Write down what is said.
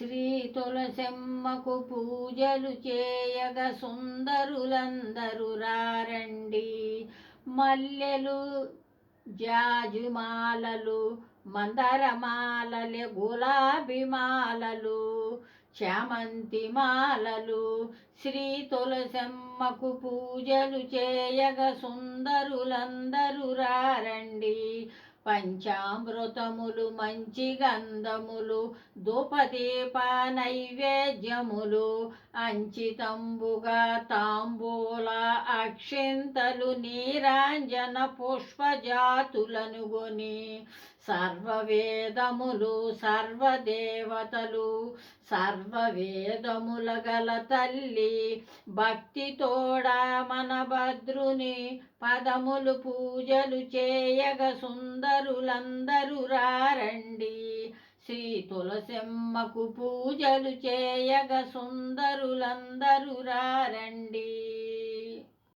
శ్రీ తులసెమ్మకు పూజలు చేయగ సుందరులందరూ రారండి. మల్లెలు జాజుమాలలు మందరమాలలే గులాబీ మాలలు చామంతి మాలలు శ్రీ తులసమ్మకు పూజలు చేయగ సుందరులందరూ రారండి. పంచామృతములు మంచి గంధములు ధూపదీప నైవేద్యములు అంచితంబుగా తాంబూల అక్షింతలు నీరాంజన పుష్పజాతులను గొని సర్వవేదములు సర్వదేవతలు సర్వవేదముల గల తల్లి భక్తితోడా మన భద్రుని పదములు పూజలు చేయగ సుందరులందరూ రారండి. శ్రీ తులసెమ్మకు పూజలు చేయగ సుందరులందరూ రారండి.